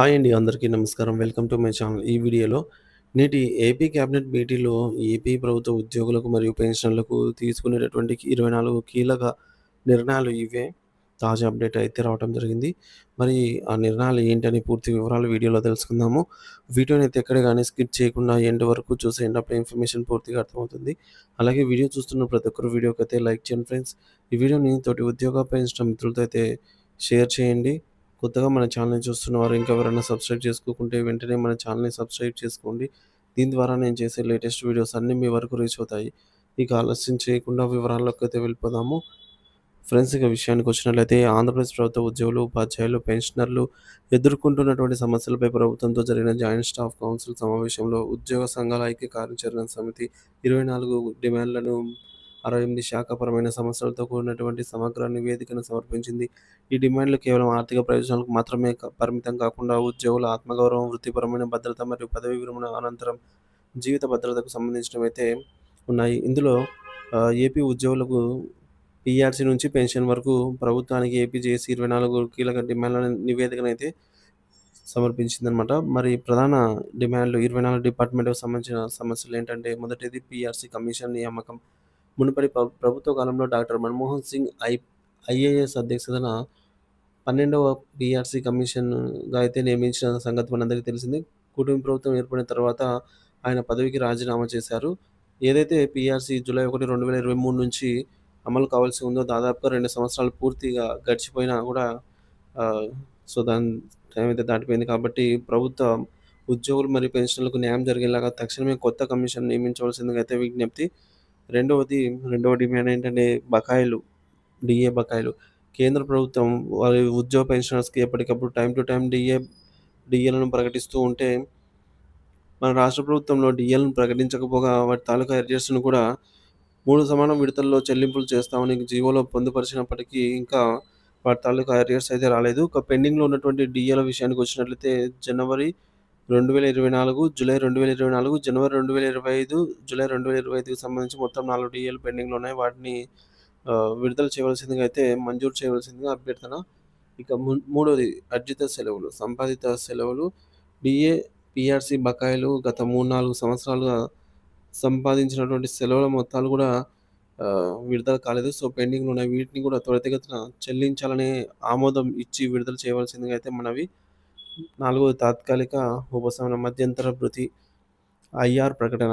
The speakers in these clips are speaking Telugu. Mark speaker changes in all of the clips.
Speaker 1: హాయ్ అండి అందరికీ నమస్కారం. Welcome to my channel. ఈ వీడియోలో నేటి ఏపీ క్యాబినెట్ భేటీలో ఏపీ ప్రభుత్వ ఉద్యోగులకు మరియు పెన్షన్లకు తీసుకునేటటువంటి ఇరవై నాలుగు కీలక నిర్ణయాలు ఇవే. తాజా అప్డేట్ అయితే రావడం జరిగింది. మరి ఆ నిర్ణయాలు ఏంటని పూర్తి వివరాలు వీడియోలో తెలుసుకుందాము. వీడియోని అయితే ఎక్కడ కానీ స్కిప్ చేయకుండా ఎండ్ వరకు చూసేయండి. అప్పుడు ఇన్ఫర్మేషన్ పూర్తిగా అర్థమవుతుంది. అలాగే వీడియో చూస్తున్న ప్రతి ఒక్కరు వీడియోకి అయితే లైక్ చేయండి ఫ్రెండ్స్. ఈ వీడియోని తోటి ఉద్యోగ పెంచడం మిత్రులతో అయితే షేర్ చేయండి. కొత్తగా మన ఛానల్ని చూస్తున్నవారు ఇంకా ఎవరైనా సబ్స్క్రైబ్ చేసుకోకుంటే వెంటనే మన ఛానల్ని సబ్స్క్రైబ్ చేసుకోండి. దీని ద్వారా నేను చేసే లేటెస్ట్ వీడియోస్ అన్నీ మీ వరకు రీచ్ అవుతాయి. ఇక ఆలస్యం చేయకుండా వివరాల్లోకి అయితే వెళ్ళిపోదాము. ఫ్రెండ్స్ ఇక విషయానికి వచ్చినట్లయితే ఆంధ్రప్రదేశ్ ప్రభుత్వ ఉద్యోగులు ఉపాధ్యాయులు పెన్షనర్లు ఎదుర్కొంటున్నటువంటి సమస్యలపై ప్రభుత్వంతో జరిగిన జాయింట్ స్టాఫ్ కౌన్సిల్ సమావేశంలో ఉద్యోగ సంఘాల ఐక్య కార్యాచరణ సమితి ఇరవై నాలుగు డిమాండ్లను అరవై ఎనిమిది శాఖపరమైన సమస్యలతో కూడినటువంటి సమగ్ర నివేదికను సమర్పించింది. ఈ డిమాండ్లు కేవలం ఆర్థిక ప్రయోజనాలకు మాత్రమే పరిమితం కాకుండా ఉద్యోగుల ఆత్మగౌరవం వృత్తిపరమైన భద్రత మరియు పదవి విరమణ అనంతరం జీవిత భద్రతకు సంబంధించినవైతే ఉన్నాయి. ఇందులో ఏపీ ఉద్యోగులకు పిఆర్సీ నుంచి పెన్షన్ వరకు ప్రభుత్వానికి ఏపీ జేసీ ఇరవై నాలుగు కీలక డిమాండ్ల నివేదికనైతే సమర్పించిందనమాట మరి ప్రధాన డిమాండ్లు ఇరవై నాలుగు డిపార్ట్మెంట్కి సంబంధించిన సమస్యలు ఏంటంటే మొదటిది పీఆర్సీ కమిషన్ నియామకం. మునుపటి ప్రభుత్వ కాలంలో doctor Manmohan Singh I IAS అధ్యక్షతన పన్నెండవ బీఆర్సీ కమిషన్గా అయితే నియమించిన సంగతి మనందరికీ తెలిసింది. కుటుంబ ప్రభుత్వం ఏర్పడిన తర్వాత ఆయన పదవికి రాజీనామా చేశారు. ఏదైతే పీఆర్సీ జూలై ఒకటి రెండు వేల ఇరవై మూడు నుంచి అమలు కావాల్సి ఉందో దాదాపుగా రెండు సంవత్సరాలు పూర్తిగా గడిచిపోయినా కూడా సో దాని టైం అయితే దాటిపోయింది కాబట్టి ప్రభుత్వ ఉద్యోగులు మరియు పెన్షన్లకు న్యాయం జరిగేలాగా తక్షణమే కొత్త కమిషన్ నియమించవలసిందిగా అయితే విజ్ఞప్తి రెండవది రెండవ డిమాండ్ ఏంటంటే బకాయిలు డిఏ బకాయిలు. కేంద్ర ప్రభుత్వం వారి ఉద్యోగ పెన్షనర్స్కి ఎప్పటికప్పుడు టైం టు టైం డిఏ డిఏలను ప్రకటిస్తూ ఉంటే మన రాష్ట్ర ప్రభుత్వంలో డిఏలను ప్రకటించకపోగా వాటి తాలూకా అర్జర్స్ను కూడా మూడు సమానం విడతల్లో చెల్లింపులు చేస్తామని జీవోలో పొందుపరిచినప్పటికీ ఇంకా వాటి తాలూకా అరియర్స్ అయితే రాలేదు. ఒక పెండింగ్లో ఉన్నటువంటి డిఏల విషయానికి వచ్చినట్లయితే జనవరి రెండు వేల ఇరవై నాలుగు జూలై రెండు వేల ఇరవై నాలుగు జనవరి రెండు వేల ఇరవై ఐదు జూలై రెండు వేల ఇరవై ఐదుకి సంబంధించి మొత్తం నాలుగు డిఏలు పెండింగ్లో ఉన్నాయి. వాటిని విడుదల చేయవలసిందిగా అయితే మంజూరు చేయవలసిందిగా అభ్యర్థన. ఇక మూడోది అర్జిత సెలవులు సంపాదిత సెలవులు. డిఏ పిఆర్సి బకాయిలు గత మూడు నాలుగు సంవత్సరాలుగా సంపాదించినటువంటి సెలవుల మొత్తాలు కూడా విడుదల కాలేదు. సో పెండింగ్లో ఉన్నాయి. వీటిని కూడా త్వరితగతిన చెల్లించాలనే ఆమోదం ఇచ్చి విడుదల చేయవలసిందిగా అయితే మనవి నాలుగోది తాత్కాలిక ఉపశమన మధ్యంతర భృతి ఐఆర్ ప్రకటన.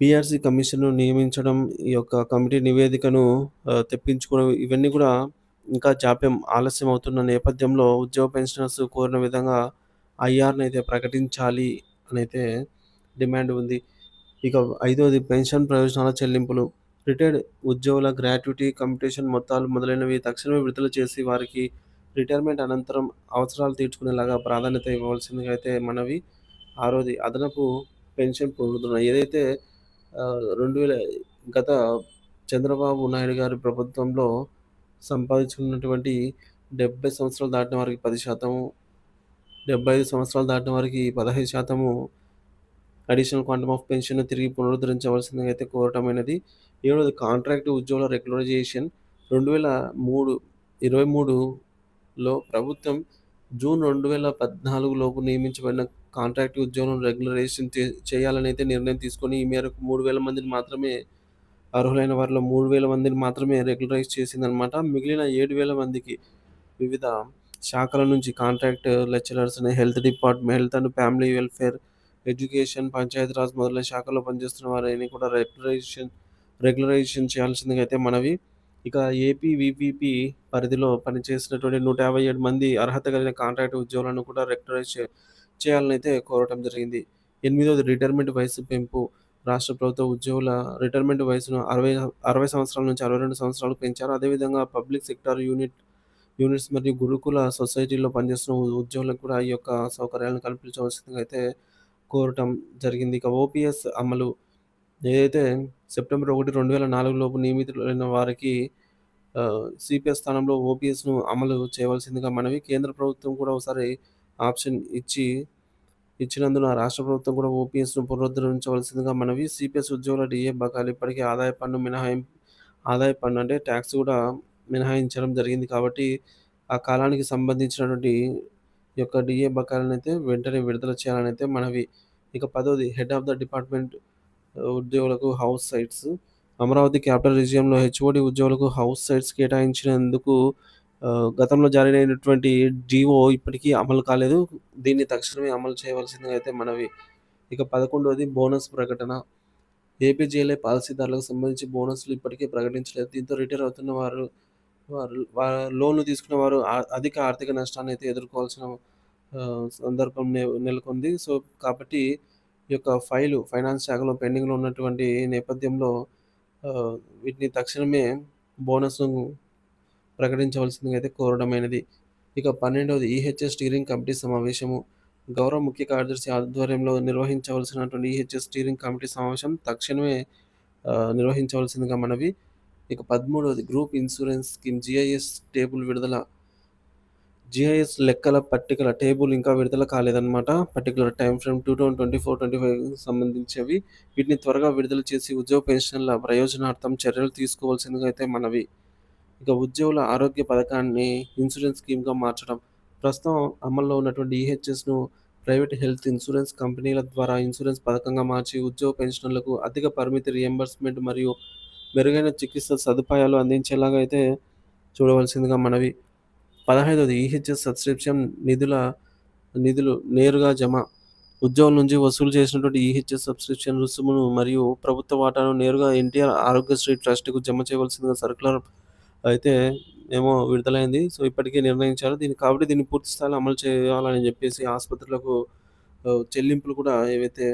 Speaker 1: పిఆర్సీ కమిషన్ను నియమించడం ఈ యొక్క కమిటీ నివేదికను తెప్పించుకోవడం ఇవన్నీ కూడా ఇంకా జాప్యం ఆలస్యం అవుతున్న నేపథ్యంలో ఉద్యోగ పెన్షనర్స్ కోరిన విధంగా ఐఆర్ని అయితే ప్రకటించాలి అని అయితే డిమాండ్ ఉంది. ఇక ఐదవది పెన్షన్ ప్రయోజనాల చెల్లింపులు. రిటైర్డ్ ఉద్యోగుల గ్రాట్యుటీ కంపిటీషన్ మొత్తాలు మొదలైనవి తక్షణమే విడుదల చేసి వారికి రిటైర్మెంట్ అనంతరం అవసరాలు తీర్చుకునేలాగా ప్రాధాన్యత ఇవ్వవలసిందిగా అయితే మనవి. ఆరోది అదనపు పెన్షన్ పొందుతున్నాయి ఏదైతే రెండు వేల గత చంద్రబాబు నాయుడు గారి ప్రభుత్వంలో సంపాదించుకున్నటువంటి డెబ్బై సంవత్సరాలు దాటిన వారికి పది శాతము డెబ్బై ఐదు సంవత్సరాలు దాటిన వారికి పదహైదు శాతము అడిషనల్ క్వాంటమ్ ఆఫ్ పెన్షన్ తిరిగి పునరుద్ధరించవలసిందిగా అయితే కోరటమైనది. ఏడవది కాంట్రాక్ట్ ఉద్యోగుల రెగ్యులరైజేషన్. రెండు వేల మూడు ఇరవై మూడు లో ప్రభుత్వం జూన్ రెండు వేల పద్నాలుగులోపు నియమించబడిన కాంట్రాక్ట్ ఉద్యోగులను రెగ్యులరైజేషన్ చేయాలని అయితే నిర్ణయం తీసుకొని ఈ మేరకు మూడు వేల మందిని మాత్రమే అర్హులైన వారిలో మూడు వేల మందిని మాత్రమే రెగ్యులరైజ్ చేసిందనమాట మిగిలిన ఏడు వేల మందికి వివిధ శాఖల నుంచి contract lecturers health department health and family welfare education Panchayati Raj మొదలైన శాఖల్లో పనిచేస్తున్న వారిని కూడా రెగ్యులరైజేషన్ రెగ్యులరైజేషన్ చేయాల్సిందిగా అయితే మనవి ఇక ఏపీ వీపీపీ పరిధిలో పనిచేసినటువంటి నూట యాభై ఏడు మంది అర్హత కలిగిన కాంట్రాక్ట్ ఉద్యోగులను కూడా రెగ్యులరైజ్ చేయాలని అయితే కోరటం జరిగింది. ఎనిమిదవది రిటైర్మెంట్ వయసు పెంపు. రాష్ట్ర ప్రభుత్వ ఉద్యోగుల రిటైర్మెంట్ వయసును అరవై అరవై సంవత్సరాల నుంచి అరవై రెండు సంవత్సరాలు పెంచారు. అదేవిధంగా పబ్లిక్ సెక్టార్ యూనిట్ యూనిట్స్ మరియు గురుకుల సొసైటీలో పనిచేస్తున్న ఉద్యోగులకు కూడా ఈ యొక్క సౌకర్యాలను కల్పించవలసిందిగా అయితే కోరటం జరిగింది. ఇక ఓపీఎస్ అమలు ఏదైతే సెప్టెంబర్ ఒకటి రెండు వేల నాలుగులోపు నియమితులైన వారికి సిపిఎస్ స్థానంలో ఓపీఎస్ను అమలు చేయవలసిందిగా మనవి కేంద్ర ప్రభుత్వం కూడా ఒకసారి ఆప్షన్ ఇచ్చి ఇచ్చినందున రాష్ట్ర ప్రభుత్వం కూడా ఓపీఎస్ను పునరుద్ధరించవలసిందిగా మనవి సిపిఎస్ ఉద్యోగుల డిఏ బకాయిలు ఇప్పటికీ ఆదాయ పన్ను మినహాయింపు ఆదాయ పన్ను అంటే ట్యాక్స్ కూడా మినహాయించడం జరిగింది కాబట్టి ఆ కాలానికి సంబంధించినటువంటి ఈ యొక్క డిఏ బకాయిలనైతే వెంటనే విడుదల చేయాలనైతే మనవి. ఇక పదోది హెడ్ ఆఫ్ ద డిపార్ట్మెంట్ ఉద్యోగులకు హౌస్ సైట్స్. అమరావతి క్యాపిటల్ రీజియన్‌లో హెచ్ఓడి ఉద్యోగులకు హౌస్ సైట్స్ కేటాయించినందుకు గతంలో జారీ అయినటువంటి జీవో ఇప్పటికీ అమలు కాలేదు. దీన్ని తక్షణమే అమలు చేయవలసిందిగా అయితే మనవి. ఇక 11వది బోనస్ ప్రకటన. ఏపీ పాలసీదారులకు సంబంధించి బోనస్‌లు ఇప్పటికీ ప్రకటించలేదు. దీంతో రిటైర్ అవుతున్న వారు వారు లోన్‌లు తీసుకున్న వారు అధిక ఆర్థిక నష్టాన్ని అయితే ఎదుర్కోవాల్సిన సందర్భం నెలకొంది. సో, కాబట్టి ఈ యొక్క ఫైలు ఫైనాన్స్ శాఖలో పెండింగ్‌లో ఉన్నటువంటి నేపథ్యంలో వీటిని తక్షణమే బోనస్‌ను ప్రకటించవలసిందిగా అయితే కోరడమైనది. ఇక 12వది ఈహెచ్ఎస్ స్టీరింగ్ కమిటీ సమావేశము. గౌరవ ముఖ్య కార్యదర్శి ఆధ్వర్యంలో నిర్వహించవలసినటువంటి ఈహెచ్ఎస్ స్టీరింగ్ కమిటీ సమావేశం తక్షణమే నిర్వహించవలసిందిగా మనవి. ఇక 13వది group insurance scheme GIS table విడుదల. జిఐఎస్ లెక్కల పట్టికల టేబుల్ ఇంకా విడుదల కాలేదన్నమాట. పర్టికులర్ టైం ఫ్రేమ్ 2024, 25 సంబంధించినవి. వీటిని త్వరగా విడుదల చేసి ఉద్యోగ పెన్షన్ల ప్రయోజనార్థం చర్యలు తీసుకోవాల్సిందిగా అయితే మనవి. ఇక ఉద్యోగుల ఆరోగ్య పథకాన్ని ఇన్సూరెన్స్ స్కీమ్‌గా మార్చడం. ప్రస్తుతం అమల్లో ఉన్నటువంటి ఈహెచ్ఎస్‌ను ప్రైవేట్ హెల్త్ ఇన్సూరెన్స్ కంపెనీల ద్వారా ఇన్సూరెన్స్ పథకంగా మార్చి ఉద్యోగ పెన్షనర్లకు అధిక పరిమితి రియంబర్స్మెంట్ మరియు మెరుగైన చికిత్స సదుపాయాలు అందించేలాగా అయితే చూడవలసిందిగా మనవి. 15వది ఈహెచ్ఎస్ సబ్స్క్రిప్షన్ నిధుల నిధులు నేరుగా జమ. ఉద్యోగుల నుంచి వసూలు చేసినటువంటి ఈహెచ్ఎస్ సబ్స్క్రిప్షన్ రుసుమును మరియు ప్రభుత్వ వాటాను నేరుగా ఎన్టీఆర్ ఆరోగ్యశ్రీ ట్రస్ట్‌కు జమ చేయవలసిందిగా సర్క్యులర్ అయితే ఏమో విడుదలైంది. సో, ఇప్పటికే నిర్ణయించారు. దీన్ని కాబట్టి దీన్ని పూర్తి స్థాయిలో అమలు చేయాలని చెప్పేసి ఆసుపత్రులకు చెల్లింపులు కూడా ఏవైతే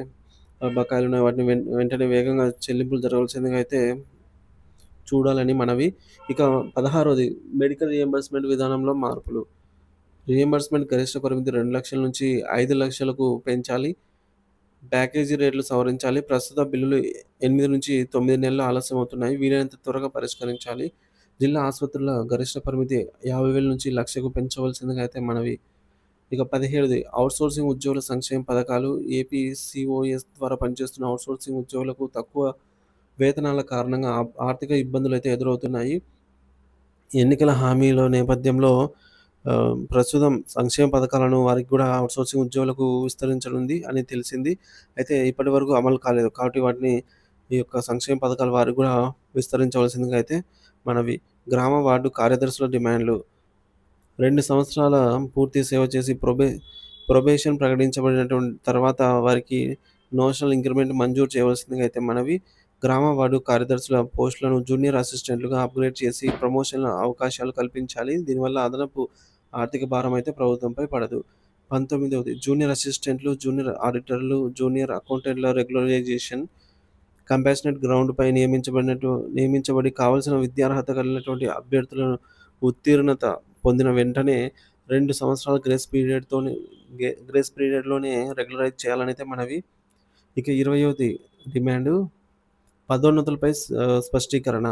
Speaker 1: బకాయిలు ఉన్నాయో వాటిని వెంటనే వేగంగా చెల్లింపులు జరగవలసిందిగా అయితే చూడాలని మనవి. ఇక 16వది మెడికల్ రియంబర్స్మెంట్ విధానంలో మార్పులు. రియంబర్స్మెంట్ గరిష్ట పరిమితి రెండు లక్షల నుంచి ఐదు లక్షలకు పెంచాలి. ప్యాకేజీ రేట్లు సవరించాలి. ప్రస్తుత బిల్లులు 8-9 నెలలు ఆలస్యమవుతున్నాయి. వీలైనంత త్వరగా పరిష్కరించాలి. జిల్లా ఆసుపత్రుల గరిష్ట పరిమితి యాభై వేల నుంచి లక్షకు పెంచవలసిందిగా అయితే మనవి. ఇక పదిహేడుది అవుట్సోర్సింగ్ ఉద్యోగుల సంక్షేమ పథకాలు. ఏపీసీఓఎస్ ద్వారా పనిచేస్తున్న ఔట్‌సోర్సింగ్ ఉద్యోగులకు తక్కువ వేతనాల కారణంగా ఆర్థిక ఇబ్బందులు అయితే ఎదురవుతున్నాయి. ఎన్నికల హామీల నేపథ్యంలో ప్రస్తుతం సంక్షేమ పథకాలను వారికి కూడా అవుట్సోర్సింగ్ ఉద్యోగులకు విస్తరించనుంది అని తెలిసింది. అయితే ఇప్పటివరకు అమలు కాలేదు. కాబట్టి వాటిని ఈ యొక్క సంక్షేమ పథకాలు వారికి కూడా విస్తరించవలసిందిగా అయితే మనవి. గ్రామ వార్డు కార్యదర్శుల డిమాండ్లు. రెండు సంవత్సరాల పూర్తి సేవ చేసి ప్రొబే ప్రొబేషన్ ప్రకటించబడినటువంటి తర్వాత వారికి నోషనల్ ఇంక్రిమెంట్ మంజూరు చేయవలసిందిగా అయితే మనవి. గ్రామవాడు కార్యదర్శుల పోస్టులను జూనియర్ అసిస్టెంట్లుగా అప్‌గ్రేడ్ చేసి ప్రమోషన్‌ల అవకాశాలు కల్పించాలి. దీనివల్ల అదనపు ఆర్థిక భారం అయితే ప్రభుత్వంపై పడదు. 19వది జూనియర్ అసిస్టెంట్లు, జూనియర్ ఆడిటర్లు, జూనియర్ అకౌంటెంట్ల రెగ్యులరైజేషన్. కంపాషనెట్ గ్రౌండ్‌పై నియమించబడినట్టు నియమించబడి కావలసిన విద్యార్హత కలిగినటువంటి అభ్యర్థులను ఉత్తీర్ణత పొందిన వెంటనే రెండు సంవత్సరాల గ్రేస్ పీరియడ్తో గ్రేస్ పీరియడ్‌లోనే రెగ్యులరైజ్ చేయాలనైతే మనవి. ఇక 20వది డిమాండు పదోన్నతులపై స్ స్పష్టీకరణ.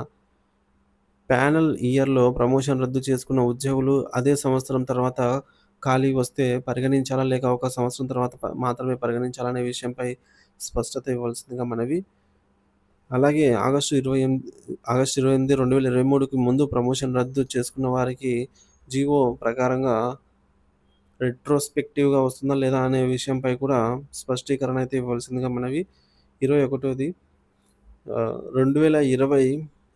Speaker 1: ప్యానల్ ఇయర్‌లో ప్రమోషన్ రద్దు చేసుకున్న ఉద్యోగులు అదే సంవత్సరం తర్వాత ఖాళీ వస్తే పరిగణించాలా? లేక ఒక సంవత్సరం తర్వాత మాత్రమే పరిగణించాలా? అనే విషయంపై స్పష్టత ఇవ్వాల్సిందిగా మనవి. అలాగే ఆగస్టు 28 ఆగస్టు 28, 2023కి ముందు ప్రమోషన్ రద్దు చేసుకున్న వారికి జీవో ప్రకారంగా రెట్రోస్పెక్టివ్‌గా వస్తుందా? లేదా? అనే విషయంపై కూడా స్పష్టీకరణ అయితే ఇవ్వాల్సిందిగా మనవి. ఇరవై ఒకటోది రెండు వేల ఇరవై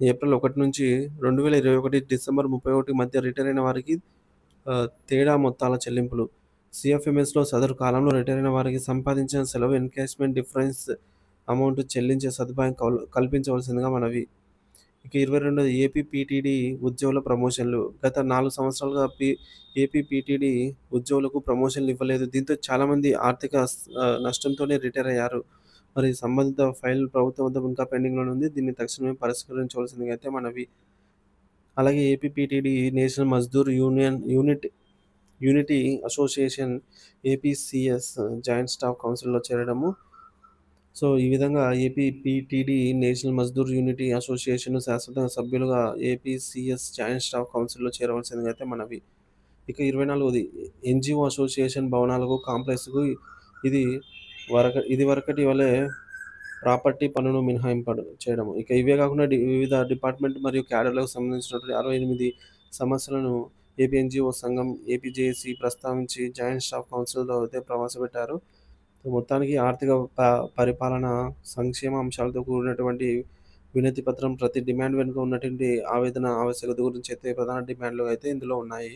Speaker 1: ఏప్రిల్ ఒకటి నుంచి 2021 డిసెంబర్ 31 మధ్య రిటైర్ అయిన వారికి తేడా మొత్తాల చెల్లింపులు. సిఎఫ్ఎంఎస్లో సదరు కాలంలో రిటైర్ అయిన వారికి సంపాదించిన సెలవు ఎన్కేష్మెంట్ డిఫరెన్స్ అమౌంట్ చెల్లించే సదుపాయం కల్ కల్పించవలసిందిగా మనవి. ఇక 22వది ఏపీ పీటీడీ ఉద్యోగుల ప్రమోషన్లు. గత నాలుగు సంవత్సరాలుగా పి ఏపీ పీటీడీ ఉద్యోగులకు ప్రమోషన్లు ఇవ్వలేదు. దీంతో చాలామంది ఆర్థిక నష్టంతోనే రిటైర్ అయ్యారు. మరి సంబంధిత ఫైల్ ప్రభుత్వం వద్ద ఇంకా పెండింగ్లో ఉంది. దీన్ని తక్షణమే పరిష్కరించవలసిందిగా అయితే మనవి. అలాగే APPTD national Mazdoor union unit unity association APCS joint staff కౌన్సిల్‌లో చేరడము. సో, ఈ విధంగా APPTD national Mazdoor unity association శాశ్వత సభ్యులుగా ఏపీసీఎస్ జాయింట్ స్టాఫ్ కౌన్సిల్‌లో చేరవలసిందిగా అయితే మనవి. ఇక ఇరవై నాలుగుది ఎన్జిఓ అసోసియేషన్ భవనాలకు, కాంప్లెక్స్‌కు ఇది వరక ఇదివరకటి వలె ప్రాపర్టీ పన్నును మినహాయింపడు చేయడం. ఇక ఇవే కాకుండా వివిధ డిపార్ట్‌మెంట్ మరియు క్యాడర్‌లకు సంబంధించినటువంటి 68 సమస్యలను ఏపీఎన్జీఓ సంఘం, ఏపీజేసి ప్రస్తావించి జాయింట్ స్టాఫ్ కౌన్సిల్‌లో అయితే ప్రవేశపెట్టారు. మొత్తానికి ఆర్థిక ప పరిపాలన, సంక్షేమ అంశాలతో కూడినటువంటి వినతి పత్రం ప్రతి డిమాండ్ వెనుక ఉన్నటువంటి ఆవేదన, ఆవశ్యకత గురించి అయితే ప్రధాన డిమాండ్‌లు అయితే ఇందులో ఉన్నాయి.